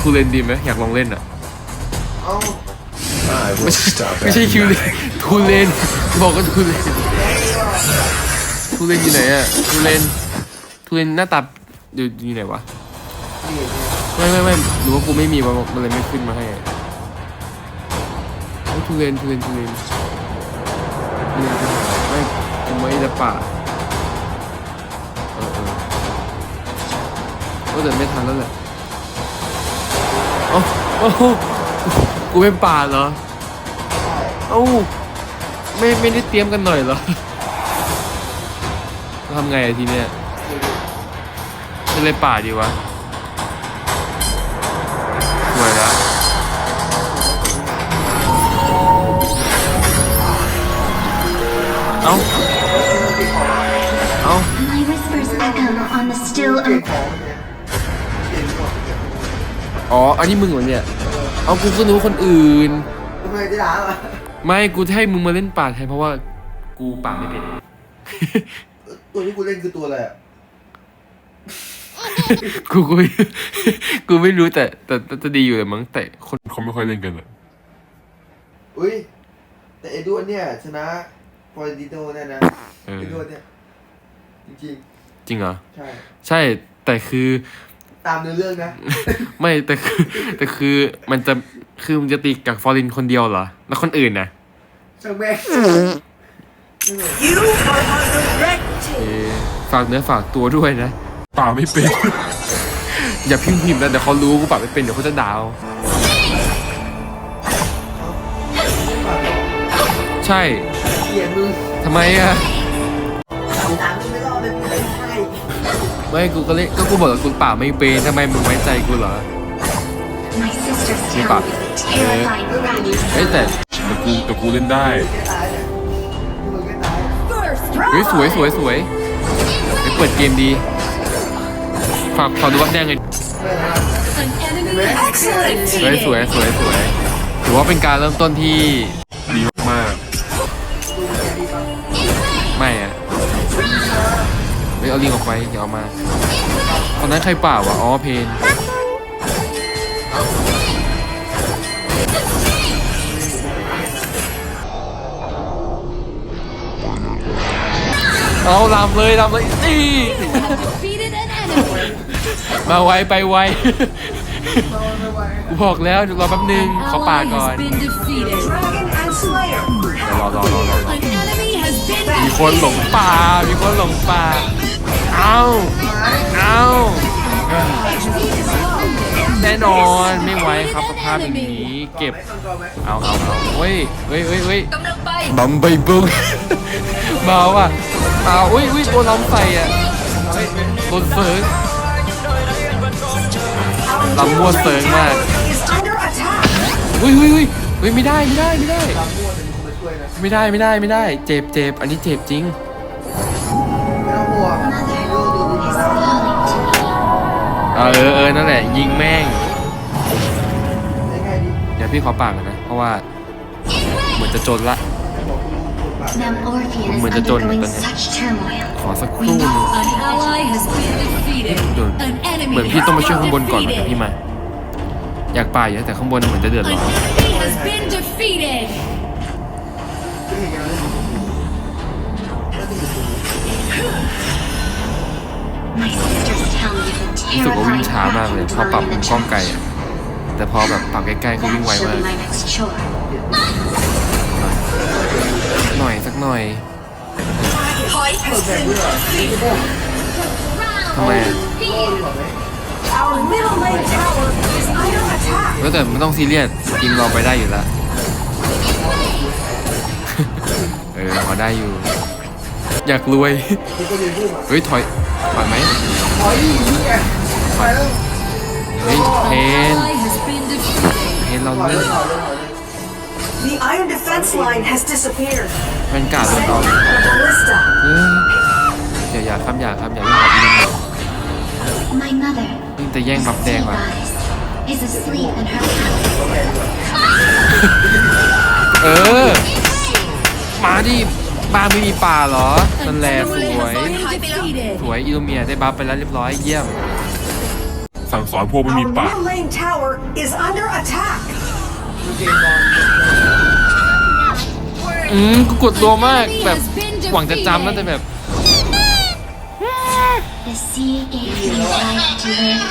ทูเลนดีไหมอยากลองเล่นอะเอ้า I will stop ไม่ใช่ at คิวเลน nothing. ทูเลน บอกก็ทูเลน ทูเลนอยู่ไหนอะ ทูเลน ทูเลนหน้าตาอยู่อยู่ไหนวะนี่ไม่ไม่ไม่หรือว่ากูไม่มีมันมันเลยไม่ขึ้นมาให้เฮ้ยทูเลนทูเลนทูเลนทูเลนไม่กูไม่จะป่าเออเออก็เดินไม่ทันแล้วแหละ โอ้โหกูเป็นป่าเหรอ เอ้าไม่ไม่ได้เตรียมกันหน่อยเหรอทำไงอะทีเนี้ยจะเลยป่าดีวะ อ๋ออันนี้มึงเหรอเนี่ย เอากูก็รู้คนอื่น ทำไมจะด่าอะไม่กูจะให้มึงมาเล่นป่าแทนเพราะว่า กูป่าไม่เป็น ตัวที่กูเล่นคือตัวอะไรอะกูกูไม่ กูไม่รู้แต่แต่แต่จะดีอยู่แหละมั้งแต่คนเขาไม่ค่อยเล่นกันอะอุ้ยแต่ไอ้ด้วนเนี่ยชนะฟอร์ดิโดเนี่ยนะเออไอ้ด้วนเนี่ยจริงจริงเหรอ ๆใช่ ใช่แต่คือ ตามเนื้อเรื่องนะ ไม่แต่คือแต่คือมันจะคือมันจะตีกับฟอร์รินคนเดียวเหรอ แล้วคนอื่นนะช่างแม่งเอ่อฝากเนื้อฝากตัวด้วยนะป่าไม่เป็น อย่าพิมพ์พิมพ์นะเดี๋ยวเขารู้กูป่าไม่เป็นเดี๋ยวเขาจะด่าเอาใช่เกลียดมึงทำไมอะ ไม่กูก็เล่นก็กูบอกแล้วกูป่าไม่เป็นทำไมมึงไว้ใจกูเหรอ My sisters Keep tell up. me the terrifying fact เฮ้ยแต่แต่กูแต่กูเล่นได้แค่ตายเนี่ยมึงแค่ตายอะเฮ้ยสวยสวยสวยไปเปิดเกมดี ฝากขอดูวับแดงเลยไม่นะเห็นไหมสวยสวยสวยสวยถือว่าเป็นการเริ่มต้นที่ เฮ้ยเอาลิงออกไปอย่าเอามาตอนนั้นใครป่าวะอ๋อเพนเอาลำเลยลำเลยนี่ มาไวไปไวกูบอกแล้วเดี๋ยวรอแป๊บนึงเขาป่าก่อนรอรอรอรอมีคนหลงป่ามีคนหลงป่า เอาเอาแน่นอนไม่ไหวครับสภาพอย่างนี้เก็บไม่ต้องกลัวไหมเอาเอาเอาเฮ้ยเฮ้ยเฮ้ยเฮ้ยกำลังไปบัมใบบุ้งเมาอะเอาอุ้ยอุ้ยตัวล้ำใส่อะเฮ้ยโดนเฟิร์สลำมั่วเซิร์งมากอุ้ยอุ้ยอุ้ยอุ้ยไม่ได้ไม่ได้ไม่ได้ตามมั่วแต่มีคนมาช่วยนะไม่ได้ไม่ได้ไม่ได้ เจ็บเจ็บอันนี้เจ็บจริง ออเออนั่นแหละ ยิงแม่งได้ไงดีเดี๋ยวพี่ขอปากก่อนนะ เพราะว่าเหมือนจะจนละบอกกูรู้บทบาท Nam Orpheus is Mình จะจน undergoing ตอนเนี้ย such turmoil. ขอสักครู่หนึง An ally has been defeated. เดี๋ยว An enemy เหมือนพี่ต้องมาช่วยข้างบนก่อน has นะ been พี่ defeated. มา อยากป่าอยู่แต่ข้างบนเหมือนจะเดือด An ร้อน enemy has been defeated. ไม่เรงนี้ My sisters tell me the รู้สึกว่าวิ่ง terrifying ช้ามากเลยพอปรับ dwelling มุ in ม the กล้องไกล jungle. อะแต่พอแบบปรับใกล้ๆก็วิ่ง That ไว shall มาก be my next chore. หน่อยสักหน่อยทำไมอะแล้วแต่ไม่ต้องซีเรียสทีมเราไปได้อยู่แล้ว เออพอได้อยู่ อยากรวยคือก็เรียนพูดมาเฮ้ยถอยถอยไหมถอยนี่ไงไปแล้วเฮ้ยเพน Ally has been defeated. เพนเราถอยเล่แล้นวถอยแล้วถอยแล้ว The iron defense line has disappeared. แวนการ์ดโดนเรา Ballista. เฮ้ยอย่าอย่าครับอย่าครับอย่าเล่นแบบนี้ My mother, ยิ่งแต่แย่งบับแดง sea ว่ะ goddess, is asleep in her palace. เออ มาดิ บ้านไม่มีป่าเหรอนั่นแหละส Ally วย has been defeated. สวยอิลูเมียได้บัฟไปแล้วเรียบร้อยเยี่ยม สั่งสอนพวกไม่มี Our ปาก middle lane tower is under attack. อืมกูกดตัวมากแบบหวังจะจำแล้วแต่แบบ The sea gave me life to live.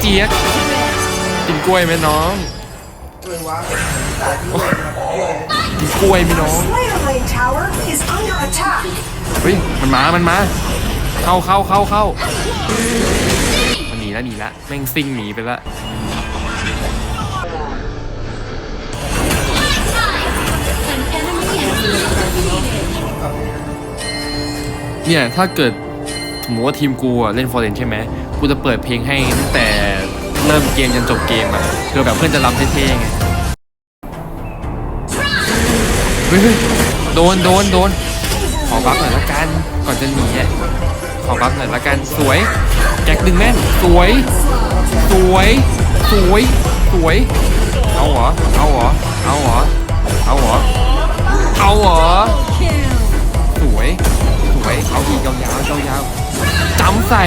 เจี๊ยกกินกล้วยไหมน้อง เลยวะสายที่เลยนะกินกล้วยไหมน้อง Slayer lane tower is under attack. เฮ้ยมันมา มันมา เข้าเข้าเข้าเข้ามันหนีแล้วหนีละแม่งซิ่งหนีไปละเนี่ยถ้าเกิดสมมติว่าทีมกูอะเล่นฟอร์เรนใช่ไหมกูจะเปิดเพลงให้ตั้งแต่ เริ่มเกมจนจบเกมอะคือแบบเพื่อนจะรำเท่ๆไงเฮ้ยโดนโดนโดนขอบัฟหน่อยละกัน ก่อนจะหนีอะขอบัฟหน่อยละกันสวยแจ็คดึงแม่นสวย สวย สวย สวย เอาเหรอ เอาเหรอ เอาเหรอ เอาเหรอ เอาเหรอ สวย สวย เอาอีกยาวๆยาวๆจำใส่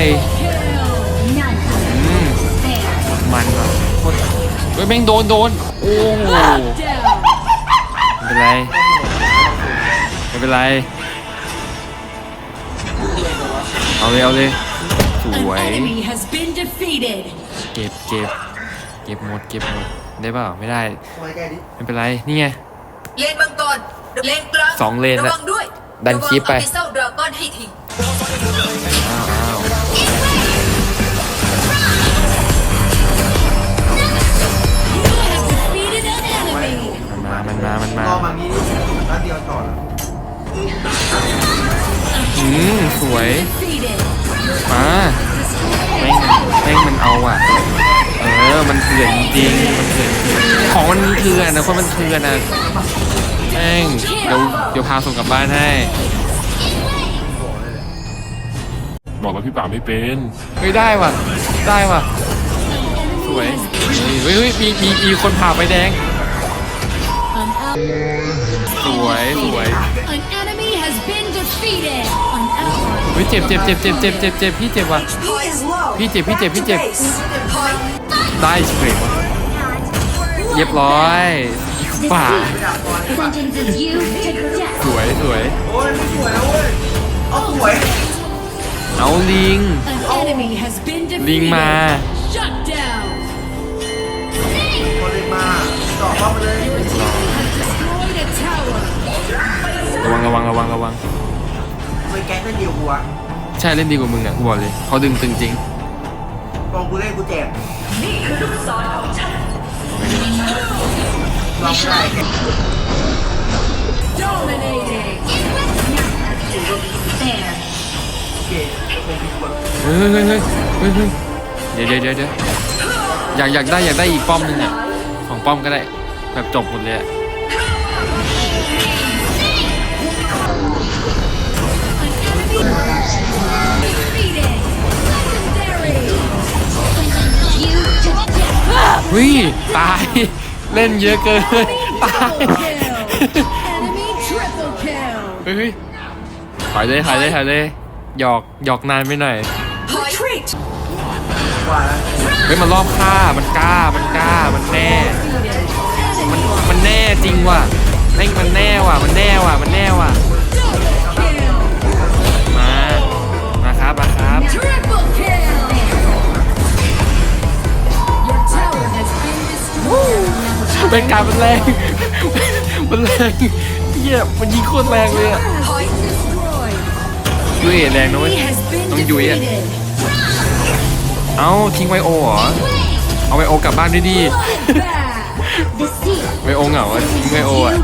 ฮ้ยแม่งโดนโดนโอ้โห Down. ไม่เป็นไรไม่เป็นไร เอาเลยเอาเลยส An วย enemy has been defeated. เก็บเก็บเก็บหมดเก็บหมดได้เปล่าไม่ได้ทำไมแกดิไม่เป็นไรนี่ไงเลนมังกรเลนกลางสองเลนระอะวังด้วยดันคลิปไประวังเอาเซลดราก้อนให้ทีอ้าว วย Defeated. มาแม่งแม่งมันเอาอะ เออ มันเถื่อนจริงๆมันเถื่อนจริงของมันเถื่อนนะคนมันเถื่อนนะแม่งเดี๋ยวเดี๋ยวพาส่งกลับบ้านให้บอกแล้วพี่ป่าไม่เป็นเฮ้ยได้ว่ะ ได้ว่ะ สวย เฮ้ยเฮ้ยมีมีมีคนผ่าไฟแดง An, al- สวย สวย defeated. An ally เฮ้ยเจ็บเจ็บเจ็บเจ็บเจ็บเจ็บเจ็บพี่เจ็บว่ะ He is low. พี่เจ็บพี่เจ็บ Back พี่ to เจ็บ base. ได้เฉยว่ะเรียบร้อย The ป่า sea sentences you to death. สวยสวย โอ้ยไม่สวยแล้วเว้ย เอาสวย เอาลิง An enemy has been defeated. ลิงมา ไปแก๊งกันเดียวกูอะใช่เล่นดีกว่ามึงอะกูบอกเลยเขาดึงตึงจริงกองกูเล่นกูแจกลองได้แก Dominating. There. เกมคงมีคนเฮ้ยเฮ้ยเฮ้ยเฮ้ยเฮ้ยเดี๋ยวเดี๋ยวเดี๋ยวเดี๋ยวอยากอยากได้อยากได้อีกป้อมหนึงอะสองป้อมก็ได้แบบจบหมดเลยอะ death. เฮ้ยตาย เล่นเยอะเกิน ตาย Double kill. Enemy triple kill. เฮ้ยเฮ้ยถอยเลยถอยเลยถอยเลยหยอกหยอกนานไปหน่อย Retreat. กว่าแล้วเฮ้ยมันรอบฆ่ามันกล้ามันกล้ามันแน่ Defeated. มันมันแน่จริงว่ะแม่งมันแน่ว่ะมันแน่ว่ะมันแน่ว่ะ เป็นการมันแรงมันแรงเหี้ยมันยิงโคตรแรงเลยอะ Has been destroyed. ยุ้ยแรงนะเว้ย He has been ต้องยุ้ยอะ defeated. เอ้าทิ้งไวโอเหรอเอาไวโอกลับบ้านด้วยดิ Bloodbath. The sea ไวโอเหงาอะทิ้งไวโออะ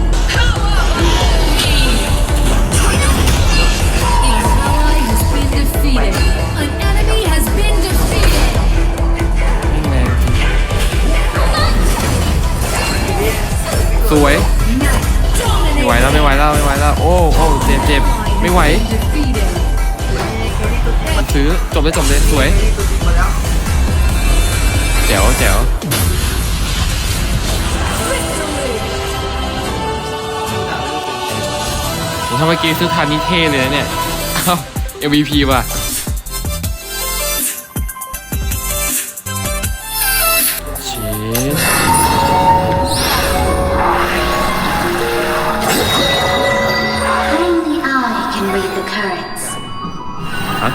สวย ไม่ไหวแล้วไม่ไหวแล้วไม่ไหวแล้วโอ้โอ้เจ็บเจ็บไม่ไหวมันซื้อจบเลยจบเลยสวยแจ๋วแจ๋วโอ้ถ้าเมื่อกี้ซื้อทานนี่เท่เลยนะเนี่ยเอ้า MVP ว่ะ turrets. ฮ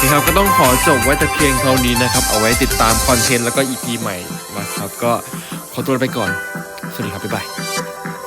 นี่ครับก็ต้องขอจบไว้แต่เพียงเท่านี้นะครับ เอาไว้ติดตามคอนเทนต์แล้วก็อีพีใหม่นะครับ ก็ขอตัวไปก่อน สวัสดีครับ บ๊ายบาย